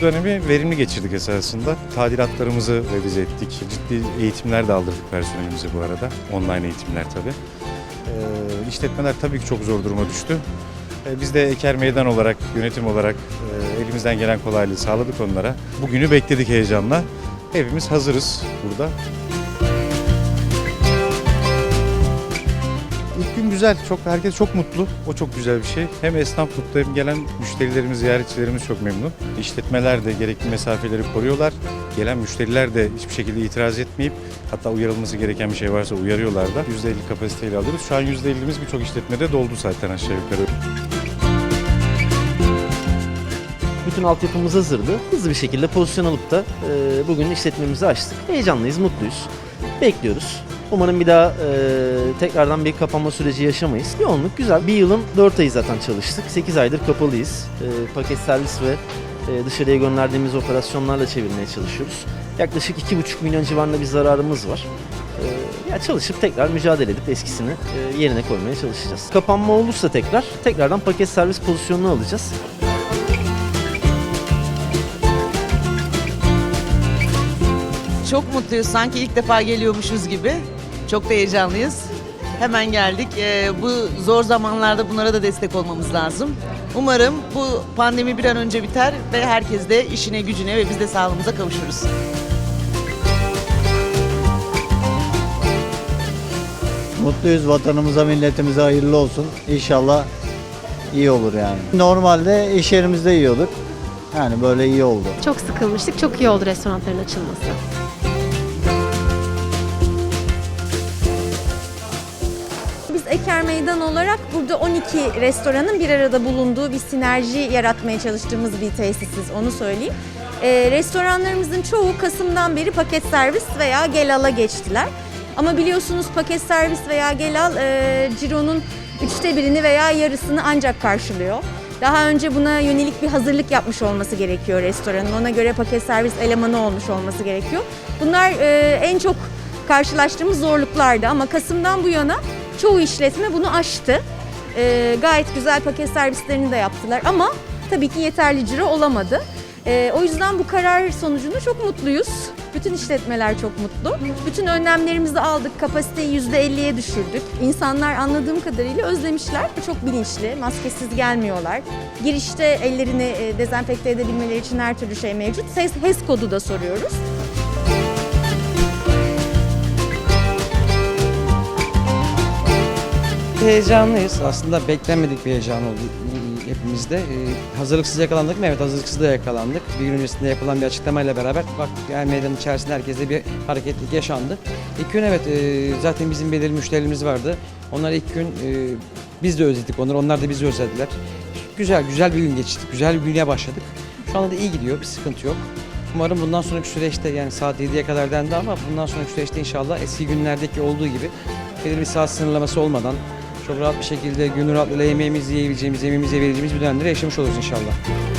dönemi verimli geçirdik esasında. Tadilatlarımızı revize ettik. Ciddi eğitimler de aldırdık personelimize bu arada. Online eğitimler tabii. Ee, işletmeler tabii ki çok zor duruma düştü. Ee, Biz de Eker Meydan olarak, yönetim olarak e, elimizden gelen kolaylığı sağladık onlara. Bugünü bekledik heyecanla. Hepimiz hazırız burada. Güzel, çok herkes çok mutlu. O çok güzel bir şey. Hem esnaf mutlu hem gelen müşterilerimiz, ziyaretçilerimiz çok memnun. İşletmeler de gerekli mesafeleri koruyorlar. Gelen müşteriler de hiçbir şekilde itiraz etmeyip hatta uyarılması gereken bir şey varsa uyarıyorlar da. %50 kapasiteyle alıyoruz. Şu an %50'miz birçok işletmede doldu zaten aşağı yukarı. Bütün altyapımız hazırdı. Hızlı bir şekilde pozisyon alıp da e, bugün işletmemizi açtık. Heyecanlıyız, mutluyuz. Bekliyoruz. Umarım bir daha e, tekrardan bir kapanma süreci yaşamayız. Yoğunluk güzel. Bir yılın 4 ayı zaten çalıştık. 8 aydır kapalıyız. E, paket servis ve e, dışarıya gönderdiğimiz operasyonlarla çevirmeye çalışıyoruz. Yaklaşık 2,5 milyon civarında bir zararımız var. E, ya çalışıp tekrar mücadele edip eskisini e, yerine koymaya çalışacağız. Kapanma olursa tekrar tekrardan paket servis pozisyonunu alacağız. Çok mutluyuz. Sanki ilk defa geliyormuşuz gibi. Çok da heyecanlıyız. Hemen geldik. Ee, bu zor zamanlarda bunlara da destek olmamız lazım. Umarım bu pandemi bir an önce biter ve herkes de işine gücüne ve biz de sağlığımıza kavuşuruz. Mutluyuz vatanımıza, milletimize hayırlı olsun. İnşallah iyi olur yani. Normalde iş yerimizde yiyorduk. Yani böyle iyi oldu. Çok sıkılmıştık. Çok iyi oldu restoranların açılması. Biz Eker Meydan olarak burada 12 restoranın bir arada bulunduğu bir sinerji yaratmaya çalıştığımız bir tesisiz onu söyleyeyim. Ee, restoranlarımızın çoğu Kasım'dan beri paket servis veya gel ala geçtiler. Ama biliyorsunuz paket servis veya gel al e, cironun üçte birini veya yarısını ancak karşılıyor. Daha önce buna yönelik bir hazırlık yapmış olması gerekiyor restoranın. Ona göre paket servis elemanı olmuş olması gerekiyor. Bunlar e, en çok karşılaştığımız zorluklardı ama Kasım'dan bu yana çoğu işletme bunu aştı. Ee, gayet güzel paket servislerini de yaptılar ama tabii ki yeterli ciro olamadı. Ee, o yüzden bu karar sonucunda çok mutluyuz. Bütün işletmeler çok mutlu. Bütün önlemlerimizi aldık, kapasiteyi %50'ye düşürdük. İnsanlar anladığım kadarıyla özlemişler. Çok bilinçli, maskesiz gelmiyorlar. Girişte ellerini e, dezenfekte edebilmeleri için her türlü şey mevcut. HES kodu da soruyoruz. Heyecanlıyız. Aslında beklenmedik bir heyecan oldu hepimizde. Ee, hazırlıksız yakalandık mı? Evet hazırlıksız da yakalandık. Bir gün öncesinde yapılan bir açıklamayla beraber bak yani meydanın içerisinde herkeste bir hareketlik yaşandı. İlk gün evet e, zaten bizim belirli müşterilerimiz vardı. Onlar ilk gün e, biz de özledik onları, onlar da bizi özlediler. Güzel, güzel bir gün geçirdik. Güzel bir güne başladık. Şu anda da iyi gidiyor, bir sıkıntı yok. Umarım bundan sonraki süreçte yani saat 7'ye kadar dendi ama bundan sonraki süreçte inşallah eski günlerdeki olduğu gibi belirli bir saat sınırlaması olmadan çok rahat bir şekilde gönül rahatlığıyla yemeğimizi yiyebileceğimiz, yemeğimizi yiyebileceğimiz bir dönemde yaşamış oluruz inşallah.